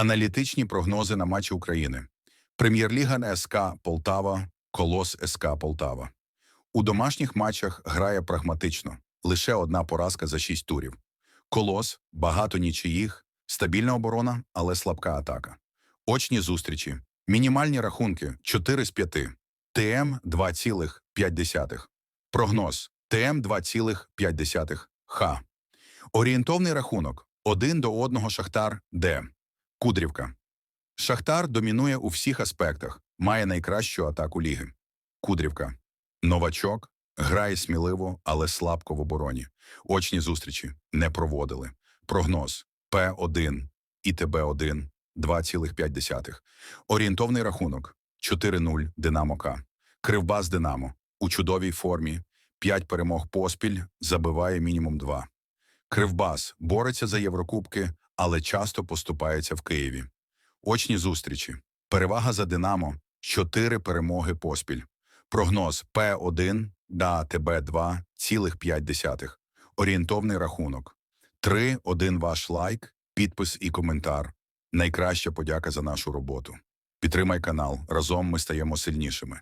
Аналітичні прогнози на матчі України. Прем'єр-ліга СК Полтава, Колос СК Полтава. У домашніх матчах грає прагматично. Лише одна поразка за шість турів. Колос, багато нічиїх, стабільна оборона, але слабка атака. Очні зустрічі. Мінімальні рахунки 4 з 5. ТМ 2,5. Прогноз ТМ 2,5. Х. Орієнтовний рахунок 1 до 1 Шахтар Д. Кудрівка. Шахтар домінує у всіх аспектах, має найкращу атаку ліги. Кудрівка. Новачок грає сміливо, але слабко в обороні. Очні зустрічі не проводили. Прогноз П1 і ТБ1 2,5. Орієнтовний рахунок 4-0 Динамо К. Кривбас Динамо у чудовій формі. 5 перемог поспіль забиває мінімум 2. Кривбас бореться за Єврокубки, але часто поступається в Києві. Очні зустрічі. Перевага за Динамо. 4 перемоги поспіль. Прогноз П1 да ТБ2 цілих 5. Орієнтовний рахунок. 3-1 ваш лайк, підпис і коментар. Найкраща подяка за нашу роботу. Підтримай канал. Разом ми стаємо сильнішими.